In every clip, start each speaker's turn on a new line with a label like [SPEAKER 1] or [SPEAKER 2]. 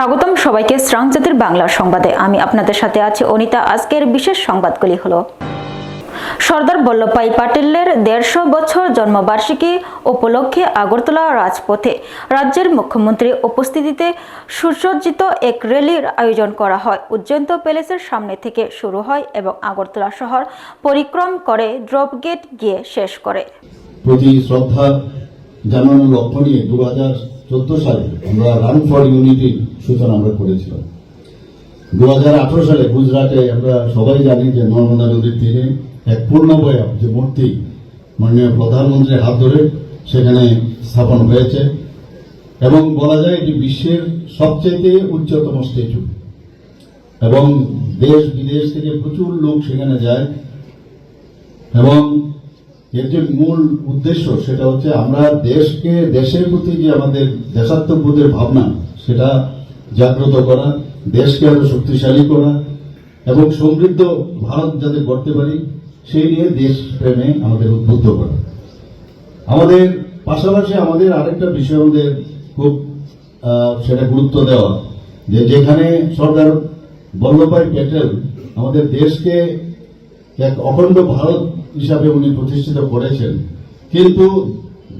[SPEAKER 1] স্বাগতম সবাইকে শ্রাংজাতির বাংলা সংবাদে। আমি আপনাদের সাথে আছি অনিতা। আজকের বিশেষ সংবাদগুলি হলো, সর্দার বল্লভভাই পাটিলের দেড়শো বছর জন্মবার্ষিকী উপলক্ষে আগরতলা রাজপথে রাজ্যের মুখ্যমন্ত্রী উপস্থিতিতে সুসজ্জিত এক র্যালির আয়োজন করা হয়। উজ্জয়ন্ত প্যালেসের সামনে থেকে শুরু হয় এবং আগরতলা শহর পরিক্রম করে, ড্রপ গেট গিয়ে শেষ করে।
[SPEAKER 2] প্রতি শ্রদ্ধা জানানোর লক্ষ্য নিয়ে দু হাজার চোদ্দ সালে আমরা রান ফর ইউনিটির সূচনা আমরা করেছিলাম। দু হাজার আঠারো সালে গুজরাটে আমরা সবাই জানি যে নর্মদা নদীর তীরে এক পূর্ণবয়ব যে মূর্তি মাননীয় প্রধানমন্ত্রীর হাত ধরে সেখানে স্থাপন হয়েছে এবং বলা যায় এটি বিশ্বের সবচেয়ে উচ্চতম স্ট্যাচু। এবং দেশ বিদেশ থেকে প্রচুর লোক সেখানে যায় এবং এর যে মূল উদ্দেশ্য, সেটা হচ্ছে আমরা দেশকে, দেশের প্রতি যে আমাদের দেশাত্মবোধের ভাবনা, সেটা জাগ্রত করা, দেশকে আরও শক্তিশালী করা, এবং সমৃদ্ধ ভারত যাতে করতে পারি, সেই নিয়ে দেশ প্রেমে আমাদের উদ্বুদ্ধ করা। আমাদের পাশাপাশি আমাদের আরেকটা বিষয় আমাদের খুব সেটা গুরুত্ব দেওয়া, যে যেখানে সরকার বল্লভভাই প্যাটেল আমাদের দেশকে এক অখণ্ড ভারত হিসাবে উনি প্রতিষ্ঠিত করেছেন। কিন্তু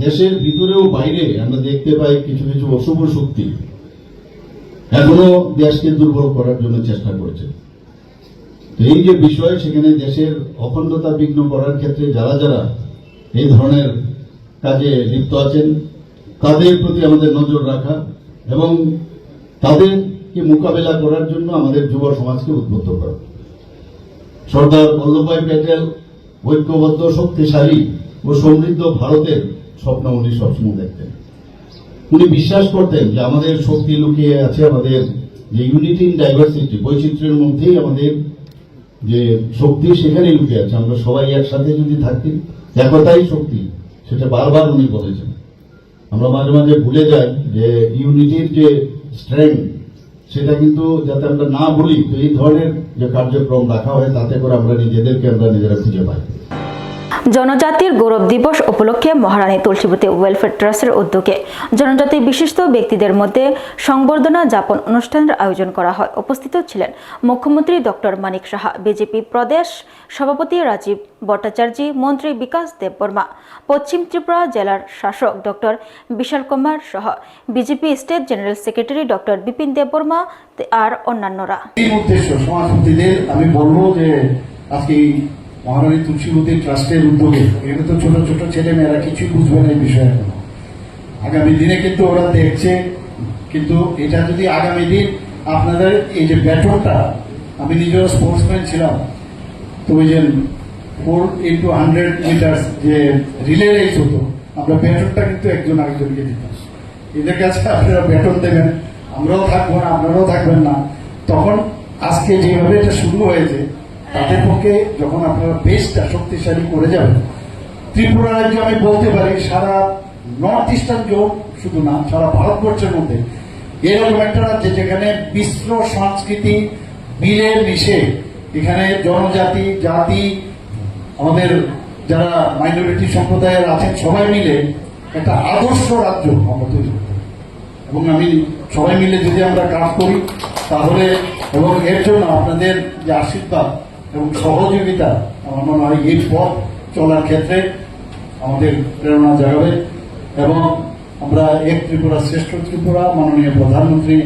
[SPEAKER 2] দেশের ভিতরেও বাইরে আমরা দেখতে পাই কিছু কিছু অশুভ শক্তি। এখনও দেশকে দুর্বল করার জন্য চেষ্টা করেছে। এই যে বিষয়, সেখানে দেশের অখণ্ডতা বিঘ্ন করার ক্ষেত্রে যারা যারা এই ধরনের কাজে লিপ্ত আছেন, তাদের প্রতি আমাদের নজর রাখা এবং তাদেরকে মোকাবেলা করার জন্য আমাদের যুব সমাজকে উদ্বুদ্ধ করা। সর্দার বল্লভভাই প্যাটেল ঐক্যবদ্ধ, শক্তিশালী ও সমৃদ্ধ ভারতের স্বপ্ন উনি সবসময় দেখতেন। উনি বিশ্বাস করতেন যে আমাদের শক্তি লুকিয়ে আছে, আমাদের যে ইউনিটি ইন ডাইভার্সিটি বৈচিত্র্যের মধ্যেই আমাদের যে শক্তি সেখানেই লুকিয়ে আছে। আমরা সবাই একসাথে যদি থাকি, একতাই শক্তি, সেটা বারবার উনি বলেছেন। আমরা মাঝে মাঝে ভুলে যাই যে ইউনিটির যে স্ট্রেংথ সেটা কিন্তু যাতে আমরা না ভুলি, তো এই ধরনের যে কার্যক্রম রাখা হয় তাতে করে আমরা নিজেদেরকে আমরা নিজেরা খুঁজে পাই।
[SPEAKER 1] জনজাতির গৌরব দিবস উপলক্ষে মহারানী তুলসীবতী ওয়েলফেয়ার ট্রাস্টের উদ্যোগে জনজাতির বিশিষ্ট ব্যক্তিদের মধ্যে সংবর্ধনা যাপন অনুষ্ঠানের আয়োজন করা হয়। উপস্থিত ছিলেন মুখ্যমন্ত্রী ডক্টর মানিক সাহা, বিজেপি প্রদেশ সভাপতি রাজীব ভট্টাচার্য, মন্ত্রী বিকাশ দেববর্মা, পশ্চিম ত্রিপুরা জেলার শাসক ডক্টর বিশাল কুমার সহ BJP state general secretary doctor Bipin Debbarma আর অন্যান্যরা।
[SPEAKER 3] আমি বলব যে আজকে মহারানী তুলসীবতী ট্রাস্টের উদ্যোগে এগুলো তো ছোট ছোট ছেলে মেয়েরা কিছুই বুঝবে না এই বিষয়ে। এখনও আগামী দিনে কিন্তু ওরা দেখছে, কিন্তু এটা যদি আগামী দিন আপনাদের এই যে ব্যাটনটা, আমি নিজেও স্পোর্টসম্যান ছিলাম, তো ওই যে ফোর ইন্টু হান্ড্রেড মিটার যে রিলে রেস হতো, আমরা ব্যাটনটা কিন্তু একজন আরেকজনকে দিতাম। এদের কাছে আপনারা ব্যাটন দেবেন, আমরাও থাকব না, আপনারাও থাকবেন না। তখন আজকে যেভাবে এটা শুরু হয়েছে তাদের পক্ষে যখন আপনারা বেশটা শক্তিশালী করে যাবেন ত্রিপুরা রাজ্য আমি বলতে পারি, সারা নর্থ ইস্টার্ন জোন, শুধু না সারা ভারতবর্ষের মধ্যে, এরকম একটা রাজ্য যেখানে মিশ্র সংস্কৃতি মিলে মিশে এখানে জনজাতি, জাতি, আমাদের যারা মাইনরিটি সম্প্রদায়ের আছেন, সবাই মিলে একটা আদর্শ রাজ্য আমরা তৈরি এবং আমি সবাই মিলে যদি আমরা কাজ করি, তাহলে এবং এর জন্য আপনাদের যে আশীর্বাদ এবং সহযোগিতা আমার মনে হয় এই পথ চলার ক্ষেত্রে আমাদের প্রেরণা জাগাবে এবং আমরা এক ত্রিপুরা শ্রেষ্ঠ ত্রিপুরা মাননীয় প্রধানমন্ত্রী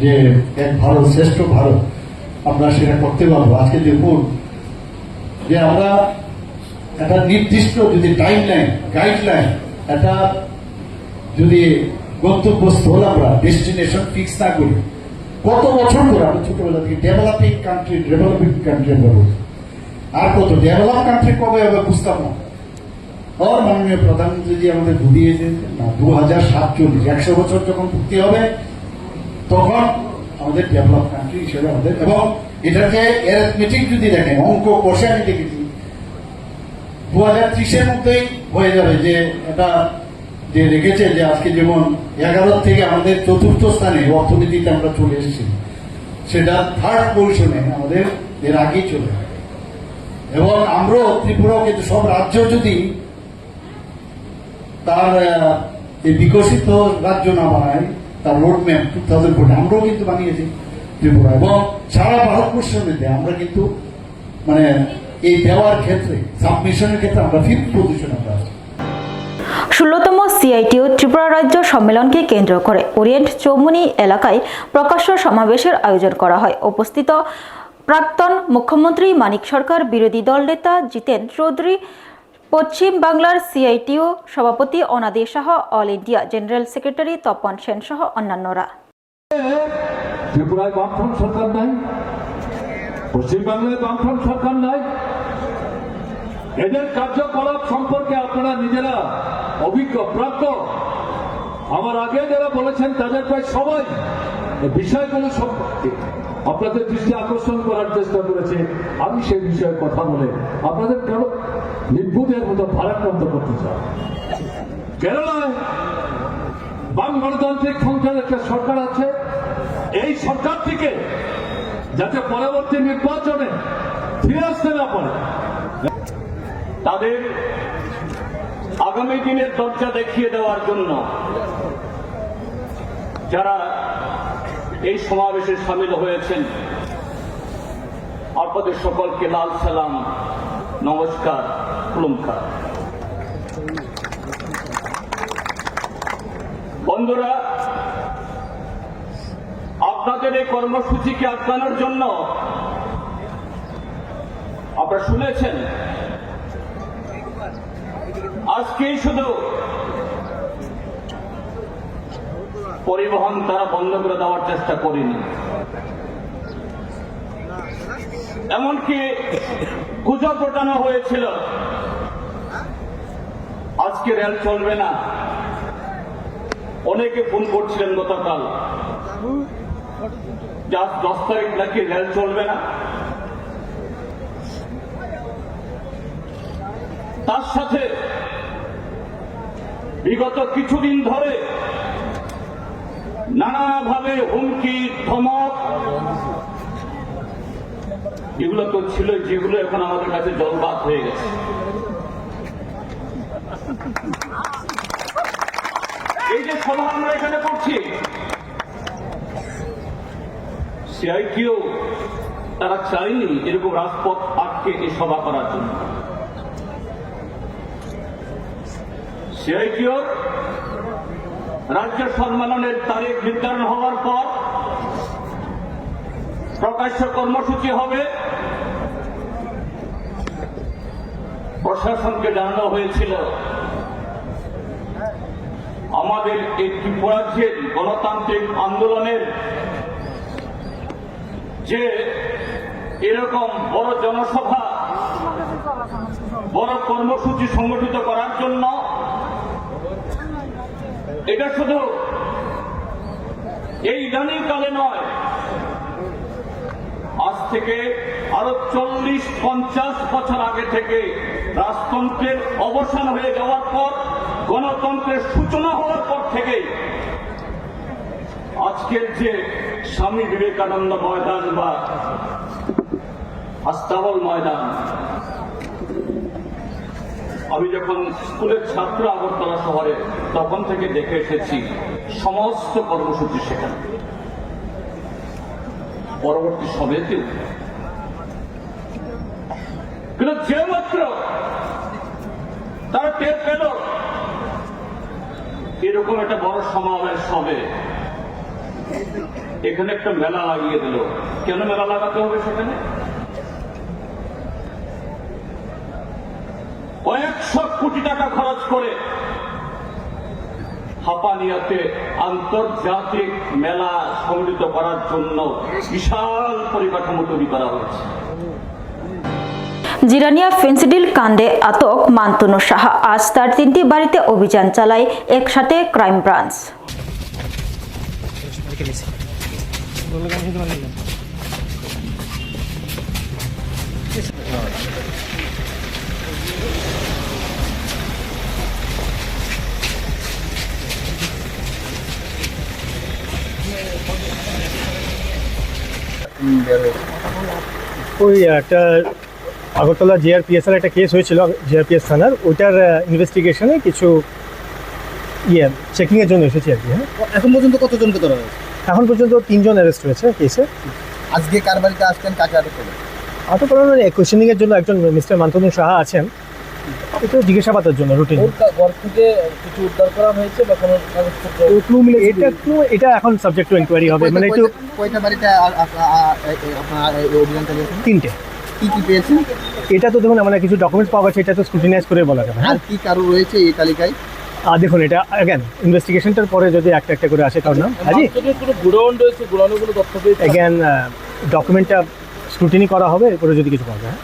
[SPEAKER 3] যে এক ভারত শ্রেষ্ঠ ভারত, আমরা সেটা করতে পারব। আজকে দেখুন যে আমরা একটা নির্দিষ্ট যদি টাইম লাইন গাইডলাইন একটা যদি গন্তব্যস্থল আমরা ডেস্টিনেশন ফিক্স না করি কত বছর ধরে আমরা ছোটবেলা থেকে ডেভেলপিং কান্ট্রি ডেভেলপিং কান্ট্রি আমরা। আর কত? ডেভেলপ কান্ট্রি কবে হবে বুঝতাম না। আর মাননীয় প্রধানমন্ত্রী জি আমাদের বুঝিয়েছেন না দু হাজার সাতচল্লিশ একশো বছর যখন পূর্তি হবে, তখন আমাদের ডেভেলপ কান্ট্রি হিসেবে আমাদের এবং এটাকে অ্যারিথমেটিক যদি দেখেন, অঙ্ক কষে আমি দেখেছি। দু হাজার ত্রিশের মধ্যেই হয়ে যাবে যে এটা যে রেখেছে যে আজকে যেমন এগারো থেকে আমাদের চতুর্থ স্থানে অর্থনীতিতে আমরা চলে এসেছি, সেটা থার্ড পজিশনে আমাদের এর আগেই চলে এবং আমরাও ত্রিপুরাও কিন্তু সব রাজ্য যদি তার এই বিকশিত রাজ্য না বানায়, তার road map two thousand forty আমরাও কিন্তু বানিয়েছি ত্রিপুরা। এবং সারা ভারতবর্ষের মধ্যে আমরা কিন্তু মানে এই দেওয়ার ক্ষেত্রে সাবমিশনের ক্ষেত্রে আমরা ফিফথ পজিশন আমরা আছি।
[SPEAKER 1] ষোলোতম সিআইটিও ত্রিপুরা রাজ্য সম্মেলনকে কেন্দ্র করে ওরিয়েন্ট চৌমুনি এলাকায় প্রকাশ্য সমাবেশের আয়োজন করা হয়। উপস্থিত প্রাক্তন মুখ্যমন্ত্রী মানিক সরকার, বিরোধী দল নেতা জিতেন চৌধুরী, পশ্চিম বাংলার সিআইটিও সভাপতি Anadi Shah, all India general secretary Tapan Sen সহ অন্যান্যরা।
[SPEAKER 4] ত্রিপুরায় বামফ্রন্ট সরকার নাই বামফ্রন্ট সরকার নাই। এদের কার্যকলাপ সম্পর্কে আপনারা নিজেরা অভিজ্ঞ প্রাপ্ত আমার আগে যারা বলেছেন, তাদের প্রায় সবাই বিষয়গুলো সম্পর্কে আপনাদের দৃষ্টি আকর্ষণ করার চেষ্টা করেছে। আমি সেই বিষয়ে কথা বলে আপনাদের কেন নির্বুধের মতো ভারাক্রান্ত করতে চাই? কেরালায় বাম গণতান্ত্রিক ফ্রন্টের একটা সরকার আছে। এই সরকার থেকে যাতে পরবর্তী নির্বাচনে ফিরে আসতে না পারে,
[SPEAKER 5] তাদের আগামী দিনের দরজা দেখিয়ে দেওয়ার জন্য যারা এই সমাবেশে সামিল হয়েছেন, আপনাদের সকলকে লাল সালাম, নমস্কার, কুলুমকার। বন্ধুরা, আপনাদের এই কর্মসূচিকে আটকানোর জন্য আপনারা শুনেছেন আজকেই শুধু পরিবহন তারা বন্ধ করে দেওয়ার চেষ্টা করেনি। এমনকি গুজব রটানো হয়েছিল। আজকে রেল চলবে না। অনেকে ফোন করছিলেন গতকাল। দশ তারিখ নাকি রেল চলবে না। তার সাথে বিগত কিছুদিন ধরে নানাভাবে হুমকি, ধমক, এগুলো তো ছিল যেগুলো এখন আমাদের কাছে জলবাদ হয়ে গেছে। এই যে সভা আমরা এখানে করছি, সিআইটিও তারা চায়নি এরকম রাজপথ আটকে এই সভা করার জন্য। সিআইটিওর রাজ্য সম্মেলনের তারিখ নির্ধারণ হওয়ার পর প্রকাশ্য কর্মসূচি হবে। প্রশাসনকে জানানো হয়েছিল, আমাদের এই ত্রিপুরাজ্যের গণতান্ত্রিক আন্দোলনের যে এরকম বড় জনসভা, বড় কর্মসূচি সংগঠিত করার জন্য এটা শুধু এই ইদানিং কালে নয়। আজ থেকে আরও চল্লিশ, পঞ্চাশ বছর আগে থেকে রাজতন্ত্রের অবসান হয়ে যাওয়ার পর, গণতন্ত্রের সূচনা হওয়ার পর থেকে আজকের যে স্বামী বিবেকানন্দ ময়দান বা আস্তাবল ময়দান, আমি যখন স্কুলের ছাত্র আগরতলা শহরে তখন থেকে দেখে এসেছি সমস্ত কর্মসূচি সেখানে। পরবর্তী সবেতেও কিন্তু যে মাত্র তারা টের পেল, এরকম একটা বড় সমাবেশ হবে। এখানে একটা মেলা লাগিয়ে দিল। কেন মেলা লাগাতে হবে সেখানে? কয়েকশো কোটি টাকা খরচ করে হাপানিয়াতে আন্তর্জাতিক মেলা সংগঠিত করার জন্য বিশাল পরিকাঠামো তৈরি করা হয়েছে।
[SPEAKER 1] জিরানিয়া ফেন্সিডিল কাণ্ডে আতক মান্তনু সাহা। আজ তার তিনটি বাড়িতে অভিযান চালায় একসাথে ক্রাইম ব্রাঞ্চ।
[SPEAKER 6] ওই একটা আগরতলা জিআরপিএস এর একটা কেস হয়েছিল জিআরপিএস থানার। ওইটার ইনভেস্টিগেশনে কিছু ইয়ে চেকিংয়ের জন্য এসেছি আর কি হ্যাঁ।
[SPEAKER 7] এখন পর্যন্ত কতজনকে ধরা হয়েছে?
[SPEAKER 6] এখন পর্যন্ত তিনজন অ্যারেস্ট হয়েছে কেসে
[SPEAKER 7] আজকে কার বাড়িতে আসছেন কাকে আটক করবেন
[SPEAKER 6] আটক করানো কোয়েশনিংয়ের জন্য একজন মিস্টার মান্তনু সাহা আছেন। এটা জিজ্ঞাসাবাদের জন্য রুটিন
[SPEAKER 8] ঘর থেকে কিছু উদ্ধার করা হয়েছে বা কোনো কাগজপত্র?
[SPEAKER 6] এটা একটু এটা এখন সাবজেক্ট টু এনকোয়ারি হবে। মানে একটু
[SPEAKER 7] কয়টা- বাড়িতে আপনার অভিযান চালিয়েছেন?
[SPEAKER 6] তিনটে।
[SPEAKER 7] কি কি পেয়েছেন?
[SPEAKER 6] এটা তো দেখুন মানে কিছু ডকুমেন্টস পাওয়া গেছে এটা তো স্ক্রুটিনাইজ করে বলা যাবে
[SPEAKER 7] আর
[SPEAKER 6] হ্যাঁ
[SPEAKER 7] কি কারও রয়েছে এই তালিকায়?
[SPEAKER 6] আর দেখুন এটা অ্যাগেন ইনভেস্টিগেশনটার পরে যদি একটা একটা করে আসে কারণ নাম হাজি?
[SPEAKER 8] কোনো গুডাউন রয়েছে গুডাউনের কোনো তথ্য পেয়েছে
[SPEAKER 6] অ্যাগেন ডকুমেন্টটা স্ক্রুটিনি করা হবে এরপরে যদি কিছু পাওয়া যায়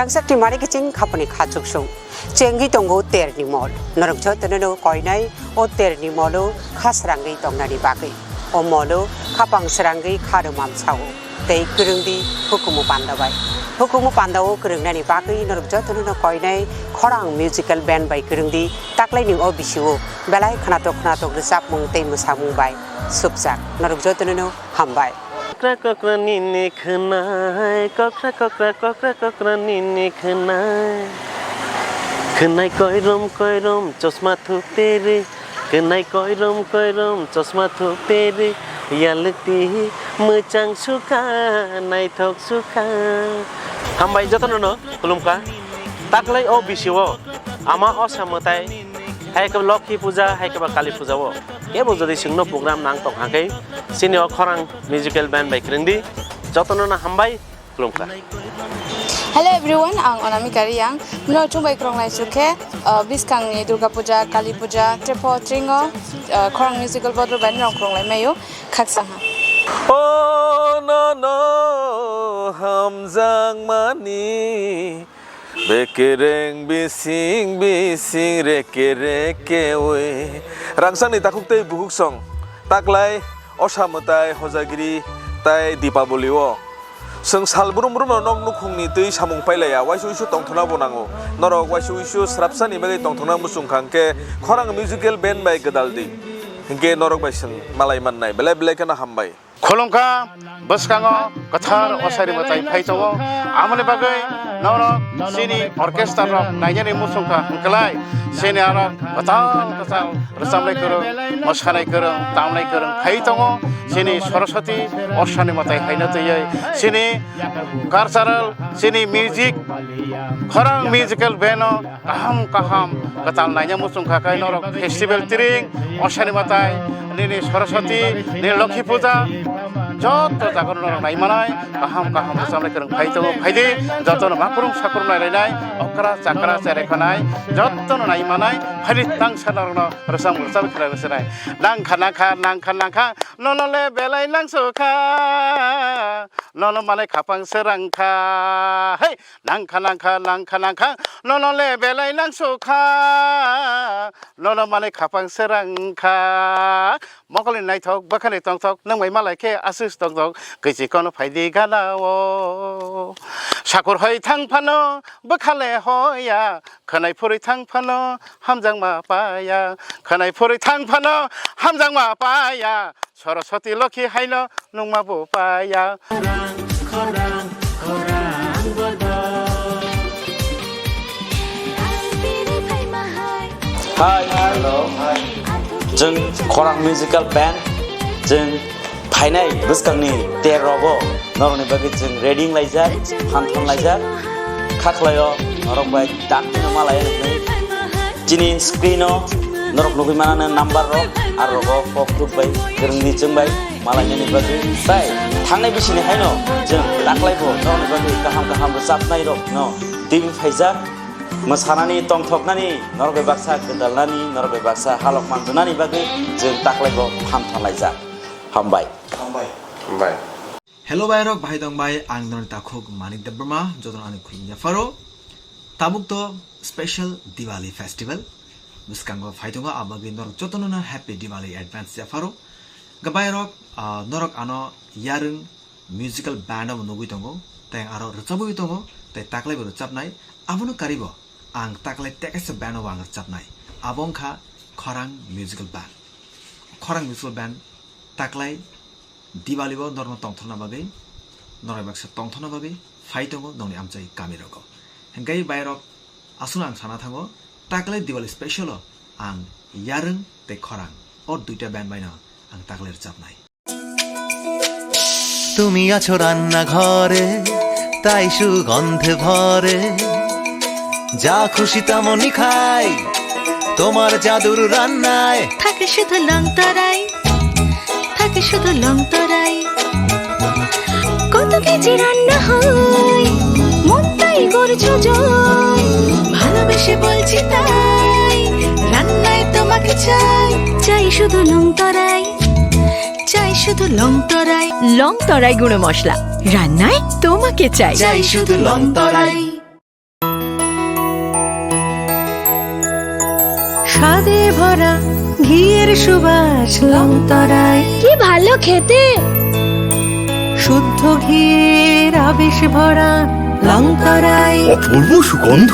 [SPEAKER 9] 량삭기 마리기 찐 카보니 가축송 쟁기 동고 때르니 몰 너랑 저 뜨는 거이나이 옷때르니 몰로 카스랑기 동나리 바기 어머로 카방스랑기 카르맘 차고 데이
[SPEAKER 10] 그릉디 흑구무 반다바이 흑구무 반다오 그릉나니 바기 너랑 저 뜨는 거이나이 খরাং মিউজিক্যাল ব্যান্ড বাই করিংদি তাকলাই নিং অবিসিও বেলায় খানাতক খানাতক রিসাব মুং তেই মুসামুং বাই সুপজাক নরক যতনও হামবাই ককরা ককরা নিনে খনায় ককরা ককরা ককরা ককরা
[SPEAKER 11] নিনে খনায় খনাই কয়রম কয়রম চশমা থুপে রে খনাই কয়রম কয়রম চশমা থুপে রে ইয়ালতি মচাং সুখা নাই থক সুখা হামবাই যতন ন খুলুমকা তাকলাই ও বিশিও আমা
[SPEAKER 10] অসামতাই হাইকেবা লক্ষ্মী পূজা হাইকেবা
[SPEAKER 11] কালী পূজা ও কেবল যদি সিংনো প্রোগ্রাম নাং টক হাঁকাই সিনি অখরাং মিউজিক্যাল ব্যান্ড বাই ক্রিন্দি যত্ন না হামবাই ক্রমকা
[SPEAKER 12] হ্যালো এভরিওয়ান আং অনামিকা রিয়াং মনে চুম বাই ক্রং লাই সুখে বিসকাংনি দুর্গা পূজা কালী পূজা ট্রেপ ট্রিং খরাং মিউজিক্যাল বদ্র বাই রং ক্রং লাই মাইও খাকসাহা
[SPEAKER 13] ও ন ন হামজাং মানি
[SPEAKER 10] bekereng bising bising reke reke we rangsang ni takuk tei buhuk song taklai osamutai hojagiri tai dipaboli o जों सालब्रुम ब्रुम नक नुखुंनि दै सामुं पाइलाया वाइसु इसु तंथना बनांगो नरक वाइसु इसु स्राबसानि बागै तंथना मुसुंखांके खरां मिउजिकेल बेन्ड बाय गदालदि हिंके नरक बायसन मालाय माननाय बेलाय बेलाय केना हामबाय खुलुमखा बसकाङो गोथार असारि मताय फाइथावो आमनि बागै nono sini orkestra rok nanya ni musung ka kelai sini arah betul betul resam naik kerung masakan naik kerung tam naik kerung kai tongo চিনি সরস্বতী অশ্বানী মাথায় হাইনা তৈয়াই চিনি কালচারাল চিনি মিউজিক, খরাং মিউজিক্যাল ব্যান কাহাম কাহাম। কাতাল নাইনা মুসুম খাকাই নরক ফেস্টিভেল তিরিং, অশ্বানী মাথায় নিনি সরস্বতী, নিনি লক্ষ্মী পূজা। যত জাগরণ নাই মানায় কাহাম কাহাম সামনে কেন ফাইতো ফাইদে যত মাকুরুম সাকুরুম নাইলাই অকরা চাকরা চেরেখানায় যত্ন নাই মানায় hari tang sanar no resam resam kira besenai nang kana ka nang kana ka nono le belai nang suka nono mane kapang serang ka hey nang kana ka nang kana ka nono le belai nang suka nono mane kapang serang ka mokoli nai thok bakani tong thok nang mai malai ke asis tong thok kichi kono phaidi gana o সাকর হয় থাং Fanon বখালে হয়া খানাই ফুরে থাং ফানো Hamza Asus तंथक गैजिखौनो फायदि गालावो साखर हय थांफानो बोखाले हया खोनाय फुरै थांफानो हामजां मापाया खोनाय फुरै थांफानो हामजां मापाया सरस्वती लखि हायन नंमाबो पाया
[SPEAKER 14] हाय हेलो जों खरां मिउजिकेल बेन्ड जों फाइनाय गोसखांनि तेर'बो नरनि बागै जों रेडिं लायजाक फानथन लायजाक खाख्लायाव नरंबाय दाखिनो मालाय नै chini screen o norok nugui mana number ro ar rogo pok tuk bai gerungni chung bai malanya ni bagi bai thangnai bisini haino जों दाख्लायबो नरनि bagi kaham kaham sapnai rok no dim faijak मोसानानै तंथकनानै नरबे बाक्सा गोदालनानै नरबे बाक्सा हालक मानजुनानै बागै जों दाख्लायबो फाहामथालायजा हामबाय
[SPEAKER 10] हामबाय
[SPEAKER 15] Hello Bayrok Bahai Dong Bai Ang Nor Takhok Manik de Burma Jodon Ani Khulum Faro Tabuk to Special Diwali Festival Buskango Phaitonga Abagi Nor Jotonona Happy Diwali Advance Jafaro Gabayrok Norok Ano Yarung Musical Band of Nugui Tongo Teng Aro Rutsabu Tongo Teng Taklai Buru Chapnai Abono Karibo Ang Taklai Tekes Band of Angar Chapnai Abongkha Khorang Musical Band Khorang Musical Band Taklai दिवालीबो नर्म तंथना बागै नराय बाक्सा तंथना बागै फाइटंगो नंनि आमचाइ gai আসুন asunang sana thango takle diwali স্পেশালও আং yarung তে খরাং ও দুইটা band বাইনা আং তাকলের চাপ নাই
[SPEAKER 16] তুমি আছো রান্না ঘরে তাই সুগন্ধে ভরে যা খুশি তেমনই খাই তোমার জাদুর রান্নায়
[SPEAKER 17] থাকে শুধু লং তরাই থাকে শুধু লং তরাই কত কেজি রান্না হয় করছ জয়। ভালোবেসে বলছি তাই রান্নায় তোমাকে চাই। চাই শুধু লং তরাই চাই শুধু লং তরাই। লং তরাই গুঁড়ো মশলা রান্নায় তোমাকে চাই।
[SPEAKER 16] চাই শুধু লং তরাই।
[SPEAKER 17] স্বাদে ভরা ঘিয়ের সুবাস লং তরাই। কি ভালো খেতে। শুদ্ধ ঘিয়ের আবেশ ভরা লং তরাই
[SPEAKER 16] অপূর্ব সুগন্ধ।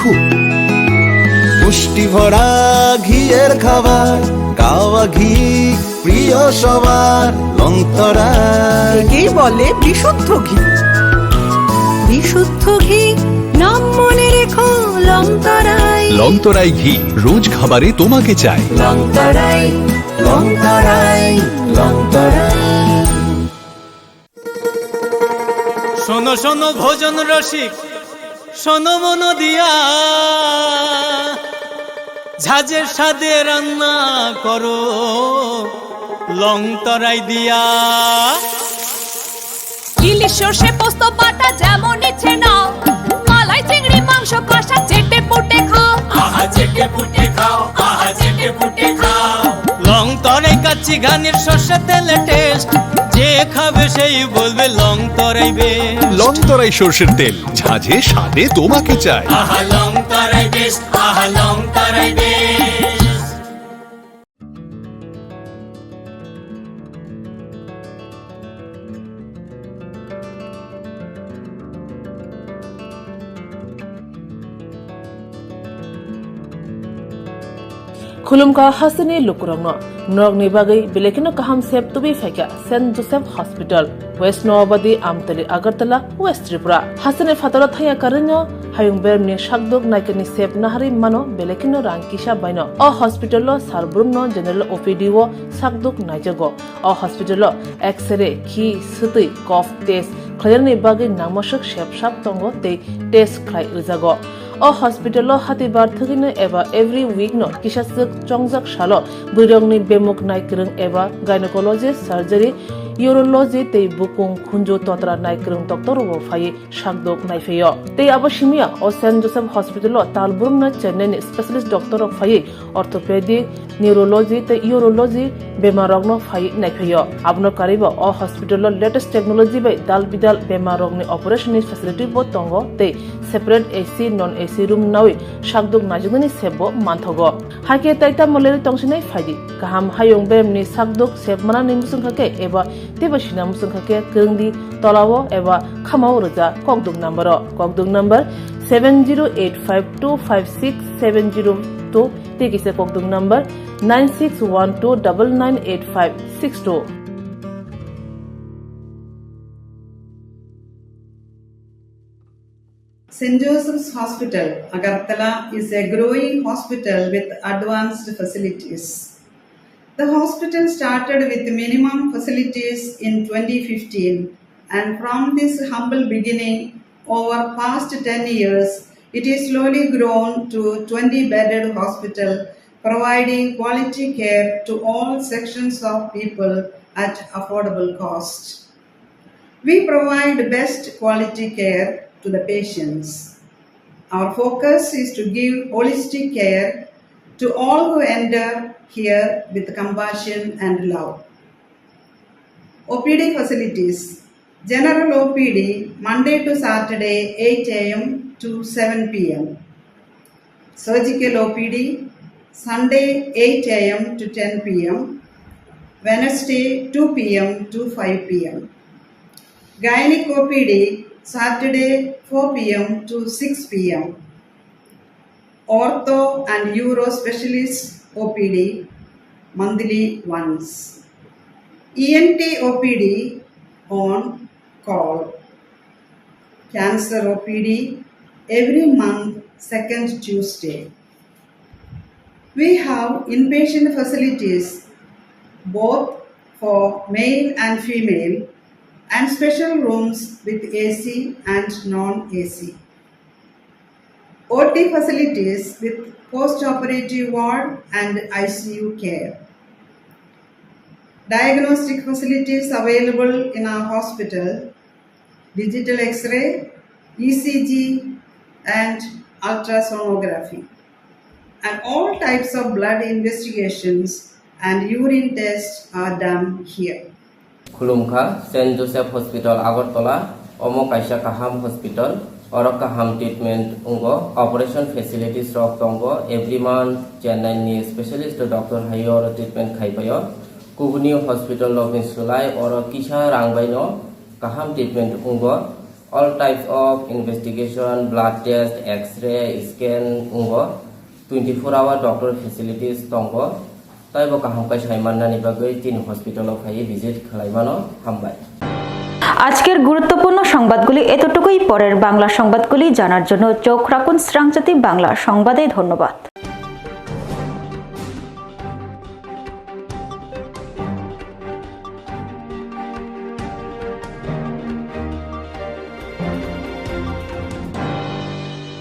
[SPEAKER 16] পুষ্টি ভরা ঘিয়ের খাবার গাওয়া ঘি প্রিয় সবার লংতরা
[SPEAKER 17] কি বলে বিশুদ্ধ ঘি। বিশুদ্ধ ঘি নাম মনে রেখো লং তরাই
[SPEAKER 18] ঘি রোজ খাবারে তোমাকে চাই
[SPEAKER 17] লং তরাই
[SPEAKER 16] লং
[SPEAKER 6] শোনো শোনো ভোজন রসিক শোনো মন দিয়া। ঝাঁঝের সাদে রান্না করো লং তরাই দিয়া।
[SPEAKER 11] ইলিশ সর্ষে পোস্ত বাটা যেমন ইচ্ছে নাও মালাই চিংড়ি মাংস কষা চেটে পুটে খাও।
[SPEAKER 6] আহা চেটে পুটে খাও আহা চেটে পুটে খাও। লং তরে কাচ্চি ঘানির সর্ষে তেলে টেস্ট যে খাবে সেই বলবে লং তরাই লং
[SPEAKER 18] তরাই সর্ষের তেল। ঝাঁঝে স্বাদে তোমাকে চাই।
[SPEAKER 6] আহা লং তরাই বেস্ট আহা লং তরাই বেশ
[SPEAKER 8] খুলুমকা হাসিনি লুকুরংনো। নগনি বাগৈ বিলেকিনো কাহাম সেব তুবি ফাইকা Saint Joseph hospital. West Nowabadi Amtali Agartala, west Tripura. Hasini ফাতরা থাইয়া কারণ্য হায়ুং বেরমনি শাকদুক নাইকনি সেব নাহারি মানো বেলেকিনো রাং কিসা বাইনো। অ হসপিটাল সারব্রুমনো জেনারেল ওপিডি ও শাকদুক নাইজগো। অ হসপিটাল এক্সরে খি সুতুই কফ টেস্ট খলারনি বাগৈ নামশক সেব সাপ তঙ্গ তে টেস্ট খ্লাই উজাগো। Week no kisasuk chongjak salo burongni bemuk nai krung eba gynecologist surgery urology tei bukung khunjo totra nai krung doctor wo phai shakdok nai feyo tei abo simia o st joseph hospital o talburum na chennai ni specialist doctor ok phai orthopedic neurology tei urology বেমারগ্ন ফাই নাইফেয় আবনো কারিব অ hospital latest technology বাই দাল বিদাল বেমারগ্নি অপারেশন ফেসিলিটি বো তঙ্গ তে separate AC non AC sirum nawi shakduk najung ni sebo manthogo hake taita moleri tongsinai faidi kaham hayung bem ni shakduk sebmana ni musung khake eba teba shina musung khake kringdi tolawo eba khamao roja kokduk number kokduk number 7085256702 tekise kokduk number 9612998562
[SPEAKER 19] St. Joseph's Hospital, Agartala, is a growing hospital with advanced facilities. The hospital started with minimum facilities in 2015, and from this humble beginning, over past 10 years, it is slowly grown to 20 bedded hospital providing quality care to all sections of people at affordable cost. We provide best quality care to the patients. Our focus is to give holistic care to all who enter here with compassion and love. OPD facilities. General OPD Monday to Saturday 8 a.m. to 7 p.m. Surgical OPD Sunday 8 a.m. to 10 p.m. Wednesday 2 p.m. to 5 p.m. Gynec OPD Saturday 4 p.m. to 6 p.m. Ortho and Euro Specialist OPD monthly once. ENT OPD on call. Cancer OPD every month, second Tuesday. We have inpatient facilities both for male and female and special rooms with AC and non AC. OT facilities with post operative ward and ICU care. Diagnostic facilities available in our hospital digital x ray, ECG, and ultrasonography. And all types of blood investigations and urine tests are done here.
[SPEAKER 20] খুলুমখা, Saint Joseph hospital, Agartala, অমক আইসা কাহাম hospital, অরক্কা হাম treatment অঙ্গ, operation facilities রক অঙ্গ every month Chennai নিয়ে স্পেশালিস্ট ডক্টর হাইয়র ট্রিটমেন্ট খাই খাইবায় কুগনি হসপিটাল লগিন সুলাই অর কিসা রাংবাইন, কাহাম ট্রিটমেন্ট অঙ্গ, all types of investigation, blood test X ray scan অঙ্গ, twenty four hour doctor facilities তঙ্গ তাইব কাহামকাই সাইমান্নানি বাগৈ তিন হসপিটাল ফাইয়ে ভিজিট খালাইমানো হামবাই।
[SPEAKER 1] আজকের গুরুত্বপূর্ণ সংবাদগুলি এতটুকুই। পরের বাংলা সংবাদগুলি জানার জন্য চোখ রাখুন শ্রাংজাতি বাংলা। সংবাদে ধন্যবাদ।